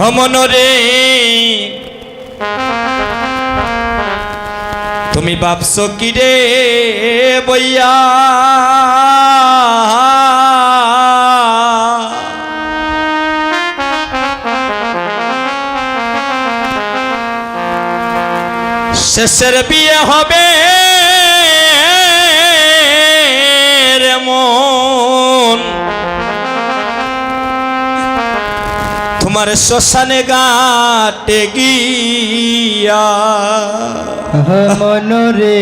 ভ্রমণ রে। তুমি ভাবছ কি রে বইয়া? শেষের বিয়ে হবে তোমার শ্মশানে গাটে গিয়া। মনরে।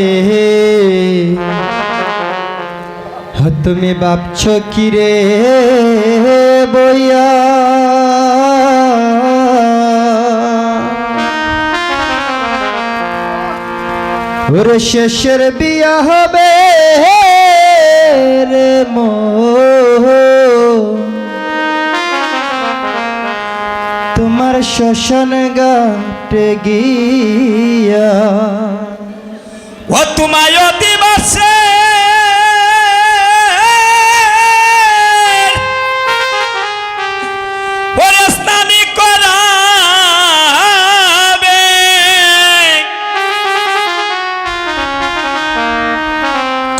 তুমি ভাবছ কি রে বইয়া? ওরে শেষের বিয়া হবে রে তোমার শ্মশান গাটে গিয়া। ও তোমায় দিবসে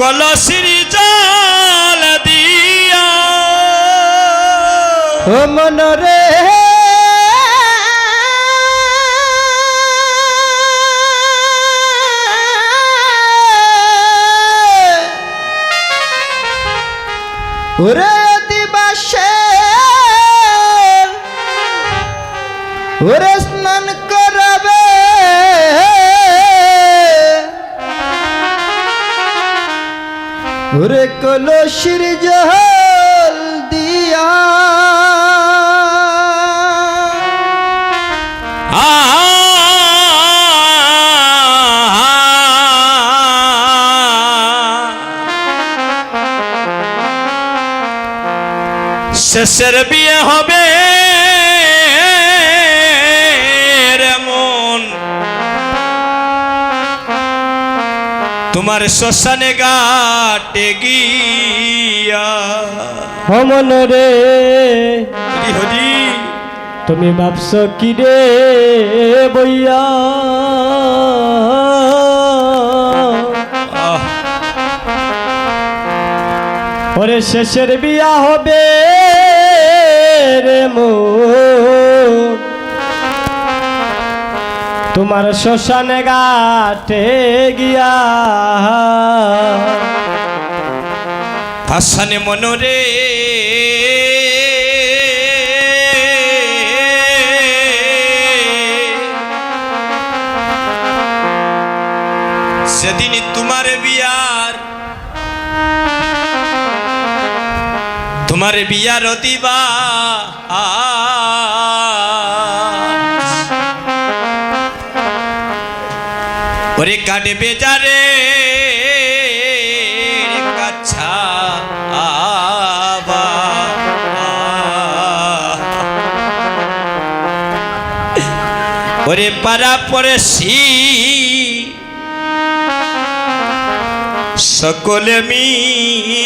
কলসির জল দিয়া। মনরে ওরে দিবাসে ওরে স্নান করাবে ওরে কলসির জল শেষের বিয়ে হবে মন। তোমার শ্মশানে গাটে গিয়া হমন রে। হরি তুমি ভাবছ কি রে বইয়া? ওরে শেষের বিয়া হবে। রে মো তোমার শ্মশানে গাটে গিয়া। ভাসানে মনরে। সেদিন তোমার বিয়ার তোমার বিয়ার দিবা কাটে বেজারে ওরে পারা পরে সকলে মিলিয়া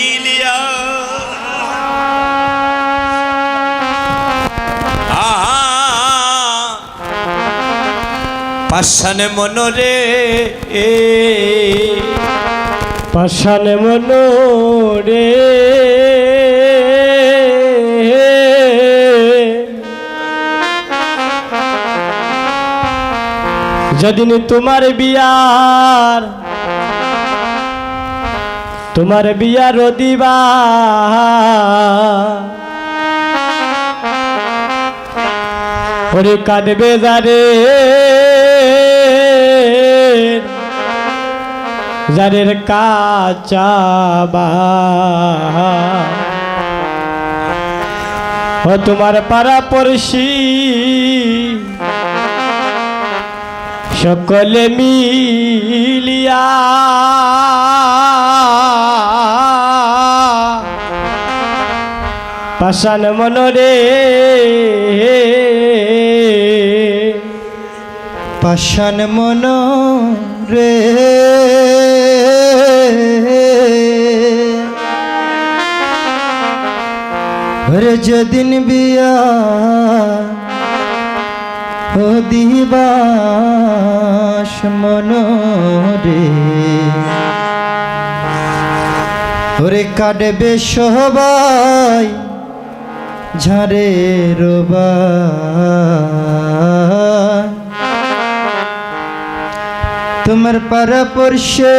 পাশানে মনরে। পাশানে মন রে যেদিন তোমার বিয়ার তোমার বিয়ার দিবা ওরে কাঁদবে যারে। যারের কাচাবা ও তোমার পাড়া পড়শি সকলে মিলিয়া। পাশান মনরে পাশান মন রে ওরে যেদিন বিয়া ও দিবাস মনরে ওরে কাটবে সবাই ঝাড়ে রোবা তোমার পরপুরুষে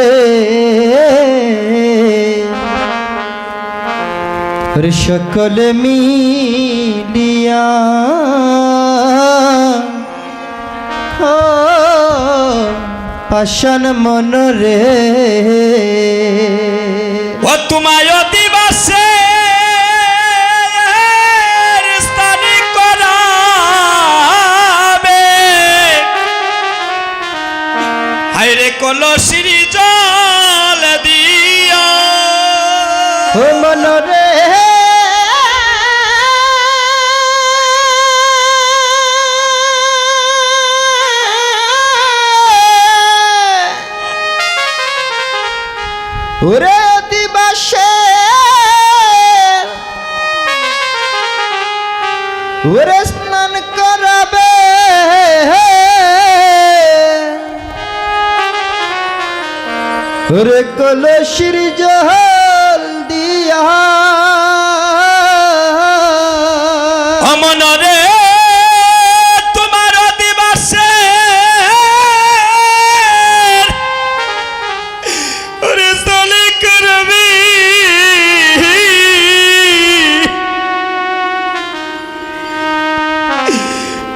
সকল মিলিয়া। পাষাণ মনরে। ও তোমায় কলসির জল দিয়া ও মনরে। ওরে দিবাসে। স্নান করাবে। ওরে কলসির জল দিয়া। অমনরে তোমার দিবাসে ওরে স্থানে করবি।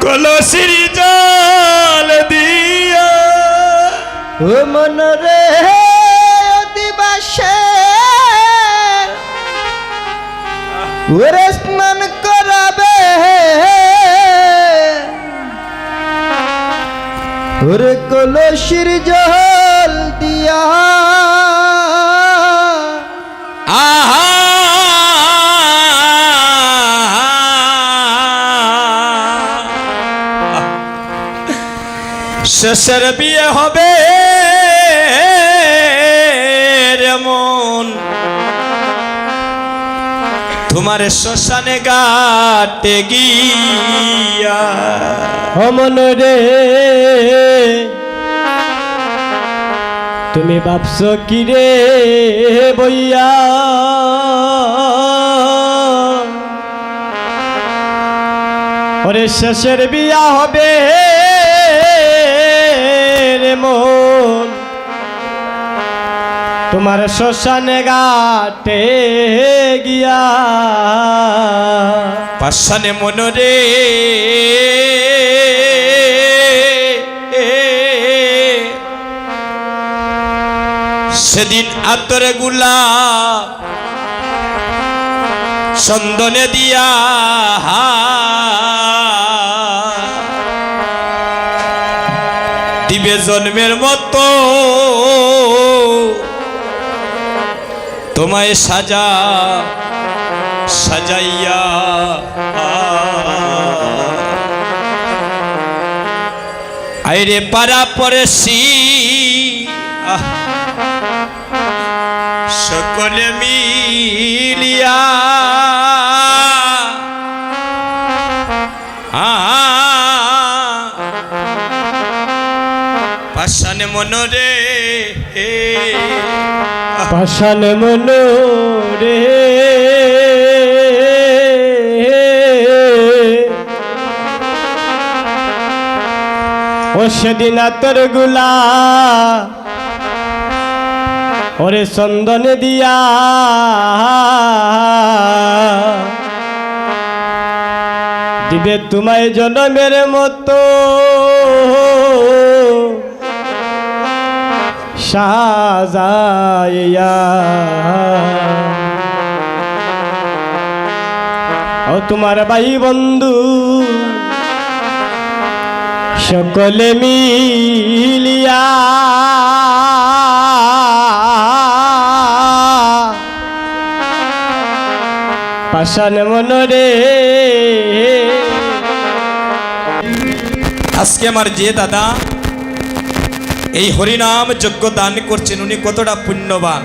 কলসির জল দিয়া। ও মনরে দিবাসে ওরে স্নান করাবে। ওরে কলসির জল দিয়া। আহা। শেষের বিয়ে হবে তোমার শ্মশানে গাটে গিয়া। অমন রে, তুমি ভাবছ কি রে বইয়া? ওরে শেষের বিয়া হবে রে মন তোমার শ্মশানে ঘাটে গিয়া। পাশানে মনরে সেদিন আতরে গুলা চন্দনে দিয়া। দিবে জন্মের মতো তোমায় সাজা সাজাইয়া আইরে পারা পরেছি আহ, সকলে মিলিয়া। পাশানে মনরে পাষাণ মন রে। ও সেদিন তোরগুলা ওরে চন্দন দিয়া। দিবে তোমায় জনমের মতো। সাজাইয়া ও তোমার ভাই বন্ধু সকলে মিলিয়া। পাশান মনরে। আজকে আমার যে দাদা এই হরিনাম যজ্ঞ দান করছেন উনি কতটা পুণ্যবান।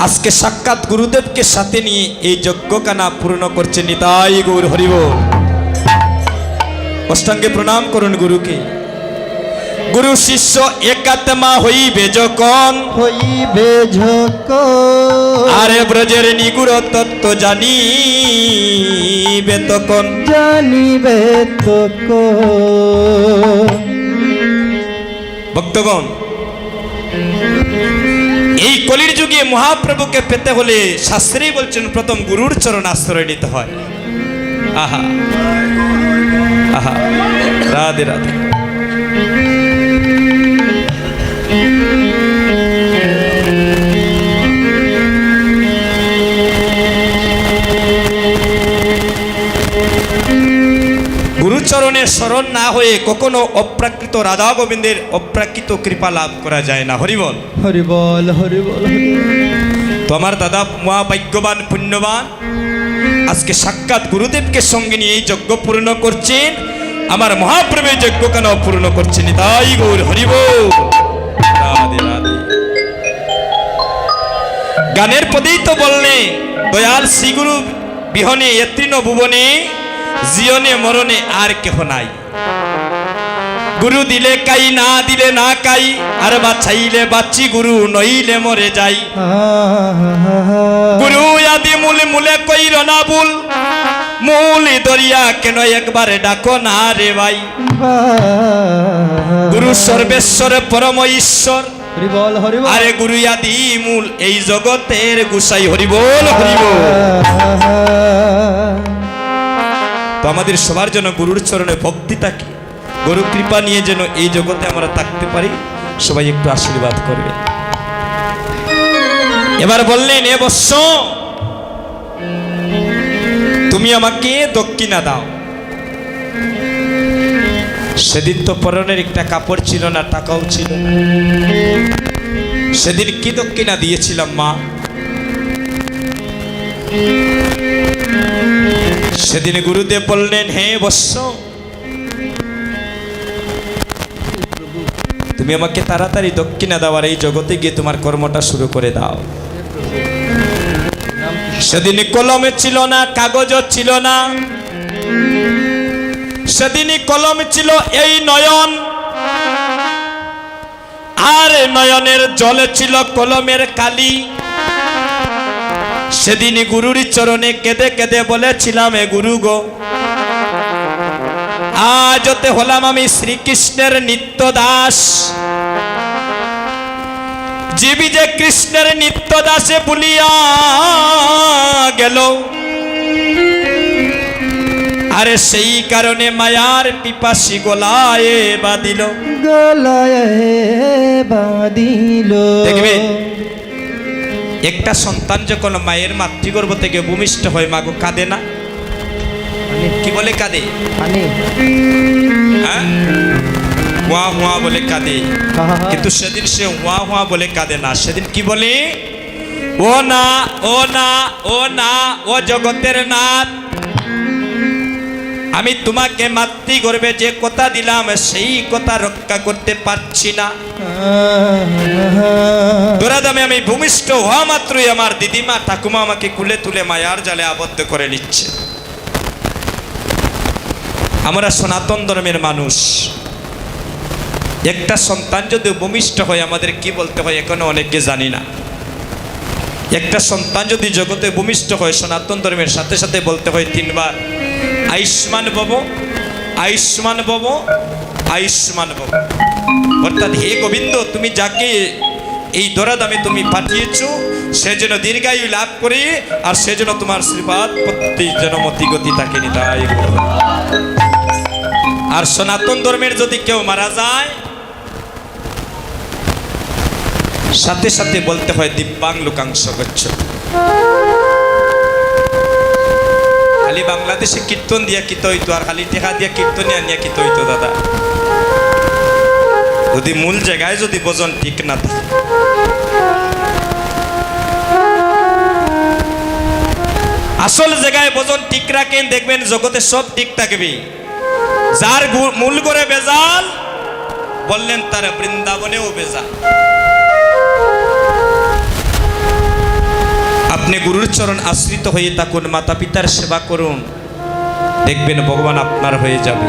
আজকে সাক্ষাৎ গুরুদেবকে সাথে নিয়ে এই যজ্ঞ কানা পূর্ণ করছেন নিতাই গৌর হরিব। অষ্টাঙ্গে প্রণাম করুন গুরুকে। গুরু শিষ্য একাত্মা হইবে যখন। হইবে ঝক আরে ব্রজের নিগুড় তত্ত্ব জানিবে তখন। জানিবে তোক ভক্তগণ, এই কলির যুগে মহাপ্রভুকে পেতে হলে শাস্ত্রী বলছেন, প্রথম গুরুর চরণ আশ্রয় নিতে হয়। আহা। আহা। রাধে রাধে। গুরুচরণে স্মরণ না হয়ে কখনো অপ্রাকৃত রাধা গোবিন্দের অপ্রাকৃত কৃপা লাভ করা যায় না। হরিবল হরি বল হরি বল হরি বল। তো আমার দাদা মহাভাগ্যবান পুণ্যবান। আজকে সাক্ষাৎ গুরুদেবকে সঙ্গে নিয়ে যজ্ঞ পূর্ণ করছেন। আমার মহাপ্রভু যজ্ঞ কেন পূর্ণ করছেন? তাই গৌর হরিব রাধে রাধে। গানের পদেই তো বললে দয়াল শ্রীগুরু বিহনে এতৃণ ভুবনে জিয়নে মরণে আর কেহ নাই। গুরু দিলে কাই না দিলে না কাই আর বাছাইলে বাচ্চি গুরু নইলে মরে যাই। গুরু আদি মূল মূলে কই রনা বুল মূল দরিয়া কেন একবারে ডাকো না রে ভাই? গুরু সর্বেশ্বর পরম ঈশ্বর। আরে গুরু আদি মূল এই জগতের গুসাই হরিবোল হরিবোল। তো আমাদের সবার জন্য গুরুর চরণে ভক্তি থাকে গুরু কৃপা নিয়ে যেন এই জগতে আমরা থাকতে পারি, সবাই একটু আশীর্বাদ করবে। এবার বললেন, এ বৎস, তুমি আমাকে দক্ষিণা দাও। সেদিন তো পরনের একটা কাপড় ছিল না, টাকাও ছিল না। সেদিন কি দক্ষিণা দিয়েছিলাম মা? সেদিন গুরুদেব বললেন, হে বৎস, তুমি আমাকে তাড়াতাড়ি দক্ষিণা দেওয়ার এই জগতে গিয়ে তোমার কর্মটা শুরু করে দাও। সেদিন কলমে ছিল না কাগজও ছিল না। সেদিনই কলম ছিল এই নয়ন, আর নয়নের জলে ছিল কলমের কালি। সেদিন গুরুর চরণে কেঁদে কেঁদে বলেছিলাম এ গুরু গো আজতে হলাম আমি শ্রীকৃষ্ণের নিত্য দাস জীবী যে কৃষ্ণের নিত্য দাসে বলিয়া গেল আরে সেই কারণে মায়ার পিপাসি গোলায় বাঁধিল। গলায় বাঁধিল। দেখবে? একটা সন্তান যখন মায়ের মাতৃগর্ভ থেকে ভূমিষ্ঠ হয় মাগো কাঁদে না? কি বলে কাঁদে? হ্যাঁ? হুয়া হুয়া বলে কাঁদে। কিন্তু সেদিন সে হুয়া হুয়া বলে কাঁদে না। সেদিন কি বলে? ও না ও না ও না ও জগতের নাথ। আমি তোমাকে মাতৃ গর্বে যে কথা দিলাম, সেই কথা রক্ষা করতে পারছি না। দোরাদামে আমি ভূমিষ্ঠ হওয়া মাত্রই আমার দিদিমা ঠাকুমা আমাকে কুলে তুলে মায়ার জালে আবদ্ধ করে নিচ্ছে। আমরা সনাতন ধর্মের মানুষ। একটা সন্তান যদি ভূমিষ্ঠ হয়, আমাদের কি বলতে হয় এখনও অনেকে জানি না। একটা সন্তান যদি জগতে ভূমিষ্ঠ হয়, সনাতন ধর্মের সাথে সাথে বলতে হয় তিনবার। আয়ুষ্মান ভব আয়ুষ্মান ভব আয়ুষ্মান ভব অর্থাৎ হে গোবিন্দ, তুমি যাকে এই দরাদামে তুমি পাঠিয়েছ, সে যেন দীর্ঘায়ু লাভ করে আর সে যেন তোমার শ্রীপাদ প্রতি জনমতি গতি তাকে নিতাই আর সনাতন ধর্মের যদি কেউ মারা যায়, সাথে সাথে বলতে হয় দিব্যাং লোকাংশ গচ্ছ। খালি বাংলাদেশে কীর্তন দিয়া কিত হইতো আর খালি টেকা দিয়া কীর্তন নিয়া কিত হইতো দাদা? যদি মূল জায়গায় যদি বজন ঠিক না থাকে। আসল জায়গায় বজন ঠিক রাখেন, দেখবেন জগতে সব ঠিক থাকবে। যার মূল করে বেজাল, বললেন তার বৃন্দাবনেও বেজাল। আপনি গুরুর চরণ আশ্রিত হয়ে থাকুন মাতা পিতার সেবা করুন। দেখবেন ভগবান আপনার হয়ে যাবে।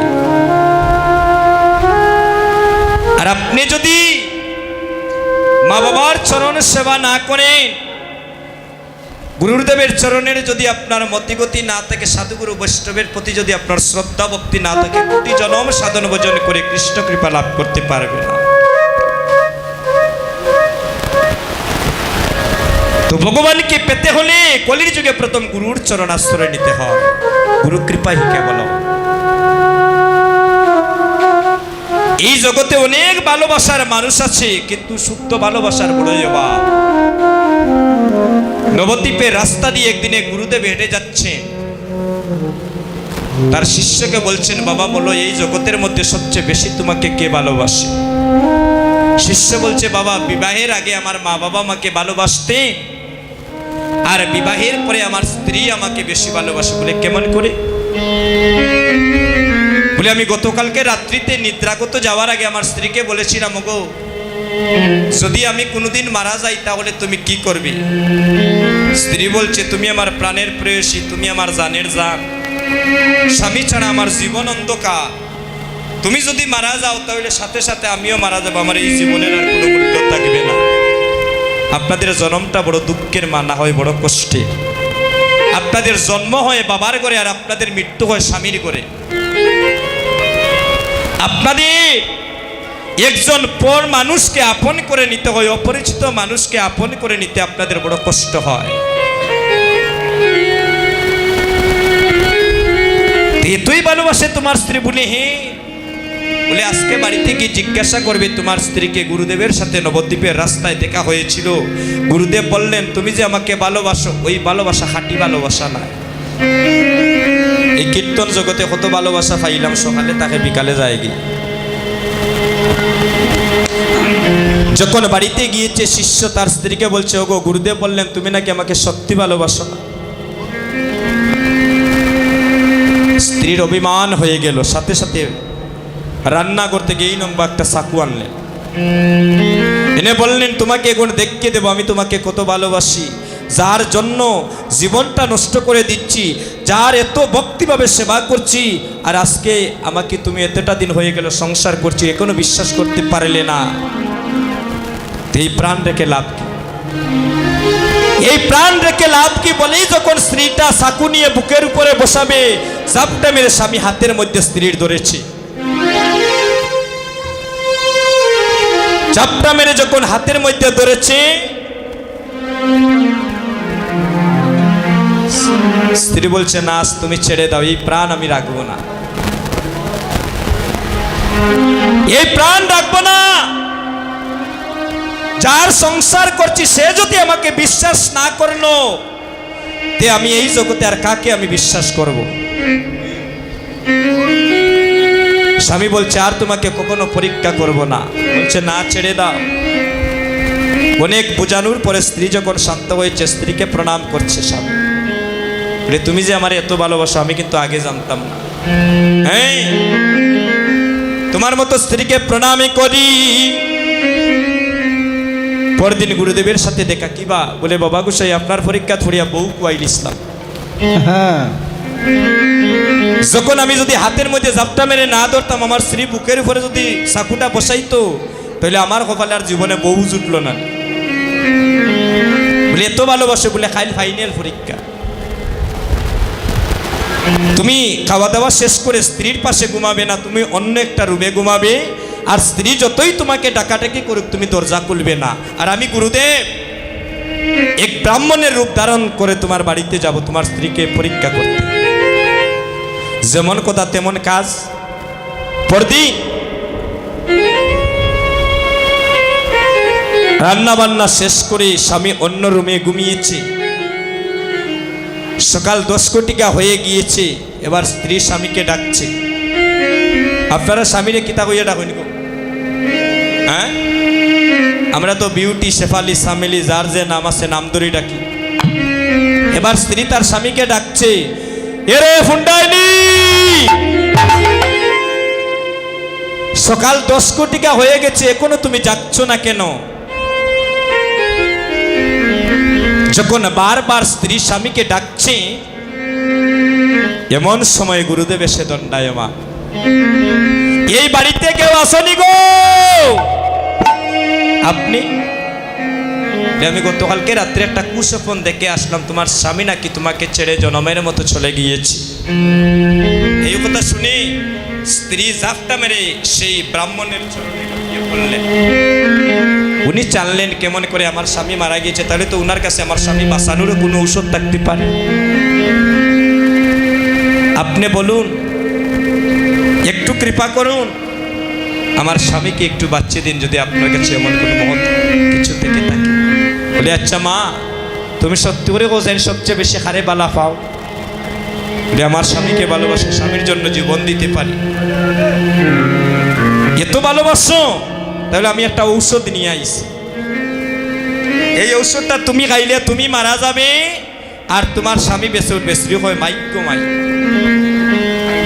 আর আপনি যদি মা বাবার চরণ সেবা না করেন, গুরুদেবের চরণের যদি আপনার মতিগতি না থাকে, সাধুগুরু বৈষ্ণবের প্রতি যদি আপনার শ্রদ্ধা ভক্তি না থাকে, কোটি জনম সাধন ভোজন করে কৃষ্ণ কৃপা লাভ করতে পারবে না। তো ভগবানকে পেতে হলে কলির যুগে প্রথম গুরুর চরণ আশ্রয় নিতে হয় গুরু কৃপাই কেবল এই জগতে অনেক ভালোবাসার মানুষ আছে কিন্তু শুদ্ধ ভালোবাসার বড়ই অভাব নবদ্বীপের রাস্তা দিয়ে একদিনে গুরুদেব হেঁটে যাচ্ছেন তার শিষ্যকে বলছেন বাবা বলো এই জগতের মধ্যে সবচেয়ে বেশি তোমাকে কে ভালোবাসে শিষ্য বলছে বাবা বিবাহের আগে আমার মা বাবা আমাকে ভালোবাসতে আর বিবাহের পরে আমার স্ত্রী আমাকে বেশি ভালোবাসে বলে কেমন করে? বলে আমি গতকালকে রাত্রিতে নিদ্রাগত যাওয়ার আগে আমার স্ত্রীকে বলেছিলাম গো যদি আমি কোনোদিন মারা যাই তাহলে তুমি কি করবে? স্ত্রী বলছে, তুমি আমার প্রাণের প্রেয়সী, তুমি আমার জানের জান। স্বামী ছাড়া আমার জীবন অন্ধকার। তুমি যদি মারা যাও তাহলে সাথে সাথে আমিও মারা যাব। আমার এই জীবনের আর কোনো মূল্য আপনাদের জন্মটা বড় দুঃখের মা, না হয় বড় কষ্টে। আপনাদের জন্ম হয় বাবার করে আর আপনাদের মৃত্যু হয় স্বামীর করে আপনাদের একজন পর মানুষকে আপন করে নিতে হয়, অপরিচিত মানুষকে আপন করে নিতে আপনাদের বড় কষ্ট হয়। এতই ভালোবাসে তোমার স্ত্রী বলে, হে বলে, আজকে বাড়িতে গিয়ে জিজ্ঞাসা করবে তোমার স্ত্রীকে, গুরুদেবের সাথে নবদ্বীপের রাস্তায় দেখা হয়েছিল। গুরুদেব বললেন, তুমি যে আমাকে ভালোবাসো, ওই ভালোবাসা হাঁটি ভালোবাসা না এই কীর্তন জগতে কত ভালোবাসা পাইলাম, সকালে তাকে বিকালে যায় গিয়ে। যখন বাড়িতে গিয়েছে, শিষ্য তার স্ত্রীকে বলছে, ওগো, গুরুদেব বললেন, তুমি নাকি আমাকে সত্যি ভালোবাসো না? স্ত্রীর অভিমান হয়ে গেল। সাথে সাথে রান্না করতে গিয়েই নম্বর একটা চাকু আনলেন। এনে বললেন, তোমাকে এখন দেখকে দেবো, আমি তোমাকে কত ভালোবাসি। যার জন্য জীবনটা নষ্ট করে দিচ্ছি, যার এত ভক্তিভাবে সেবা করছি, আর আজকে আমাকে তুমি এতটা দিন হয়ে গেল সংসার করছি, এখনও বিশ্বাস করতে পারলে না। এই প্রাণ রেখে লাভ কি? এই প্রাণ রেখে লাভ কি বলেই যখন স্ত্রীটা সাকু নিয়ে বুকের উপরে বসাবে চাপটা মেরে স্বামী হাতের মধ্যে স্ত্রীর ধরেছে। চাপটা মেরে যখন হাতের মধ্যে ধরেছে, স্ত্রী বলছে, না তুমি ছেড়ে দাও, এই প্রাণ আমি রাখব না। এই প্রাণ রাখব না। যার সংসার করছি, সে যদি আমাকে বিশ্বাস না করল, তে আমি এই জগতে আর কাকে আমি বিশ্বাস করব? স্বামী বলছে, আর তোমাকে কখনো পরীক্ষা করব না। বলছে, না, ছেড়ে দাও। অনেক বোঝানোর পরে স্ত্রী যখন শান্ত হয়েছে, স্ত্রীকে প্রণাম করছে স্বামী। বলে, তুমি যে আমার এত ভালোবাসো, আমি কিন্তু আগে জানতাম না। হ্যাঁ তোমার মতো স্ত্রীকে প্রণামে করি। পরদিন গুরুদেবের সাথে দেখা কিবা, বলে, বাবা গুসাই, আপনার পরীক্ষা থরিয়া বউ কুয়াইল ইসলাম। হ্যাঁ। যখন আমি যদি হাতের মধ্যে জাপটা মেরে না ধরতাম, আমার স্ত্রী বুকের উপরে যদি চাকুটা বসাইতো, তাহলে আমার কপালে আর জীবনে বউ জুটলো না। বলে, এত ভালোবাসে, বলে খাইল ফাইনাল পরীক্ষা। তুমি খাওয়া দাওয়া শেষ করে স্ত্রীর পাশে ঘুমাবে না, তুমি অন্য একটা রুমে ঘুমাবে, আর স্ত্রী যতই তোমাকে ডাকাটাকি করুক, তুমি দরজা খুলবে না। আর আমি গুরুদেব, এক ব্রাহ্মণের রূপ ধারণ করে তোমার বাড়িতে যাব, তোমার স্ত্রীকে পরীক্ষা করতে। যেমন কথা তেমন কাজ। পরদিন রান্না বান্না শেষ করে স্বামী অন্য রুমে ঘুমিয়েছে। সকাল দশ কোটিকা হয়ে গিয়েছে, এবার স্ত্রী স্বামীকে ডাকছে। আপনারা স্বামীরে কিতা কইয়া ডাকুন গো? হ্যাঁ? আমরা তো বিউটি, শেফালি, সামিলি, যার যে নাম আছে, নাম ধরে ডাকি। এবার স্ত্রী তার স্বামীকে ডাকছে এরে ফুন্ডাইনি। সকাল দশ কোটিকা হয়ে গেছে, এখনও তুমি যাচ্ছ না কেন? যখন বারবার স্ত্রী স্বামীকে ডাকছে, এমন সময় গুরুদেব এসে দণ্ডায়মা এই বাড়িতে কেউ আসনি গো? আপনি? আমি গতকালকে রাত্রে একটা কুসপন দেখে আসলাম, তোমার স্বামী নাকি তোমাকে ছেড়ে জনমের মতো চলে গিয়েছি। এই কথা শুনে স্ত্রী জাফটা মেরে সেই ব্রাহ্মণের বললেন উনি জানলেন কেমন করে আমার স্বামী মারা গিয়েছে, তাহলে তো উনার কাছে আমার স্বামী বাঁচানোরও কোনো ঔষধ থাকতে পারে। আপনি বলুন, একটু কৃপা করুন, আমার স্বামীকে একটু বাচ্চা দিন যদি আপনার কাছে এমন কোনো মহৎ বলে আচ্ছা মা, তুমি সত্যি করে বোঝেন সবচেয়ে বেশি হারে বালা পাও। বলে, আমার স্বামীকে ভালোবাসে স্বামীর জন্য জীবন দিতে পারি। এত ভালোবাসো? তাহলে আমি একটা ঔষধ নিয়ে আইছি। এই ঔষধটা তুমি খাইলে তুমি মারা যাবে, আর তোমার স্বামী বেঁচে উঠবে স্ত্রী হয় মাইক্য মাই।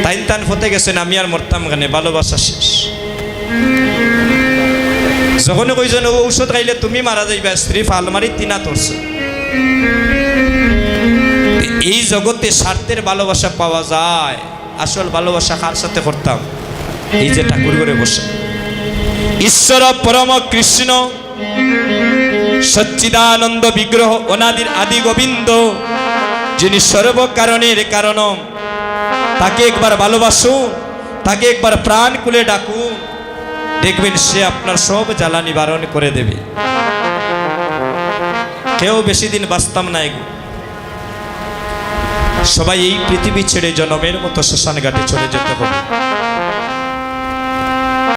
তাইন তান ফতে গেছেন, আমি আর মরতাম গানে ভালোবাসা শেষ। যখন কইছেন ও ঔষধ খাইলে তুমি মারা যাইবা, স্ত্রী ফালমারি তিনা তোরছে এই জগতে স্বার্থের ভালোবাসা পাওয়া যায়। আসল ভালোবাসা কার সাথে করতাম? এই যে ঠাকুর করে বসে। ঈশ্বর পরম কৃষ্ণ, সচ্চিদানন্দ বিগ্রহ, অনাদির আদি গোবিন্দ, যিনি সর্বকারণের কারণ, তাকে একবার ভালোবাসুন তাকে একবার প্রাণ খুলে ডাকুন। দেখবেন সে আপনার সব জ্বালানি বারণ করে দেবে। কেউ বেশি দিন বাঁচতাম না এগো। সবাই এই পৃথিবী ছেড়ে জনমের মতো শ্মশান ঘাটে চলে যেতে হবে।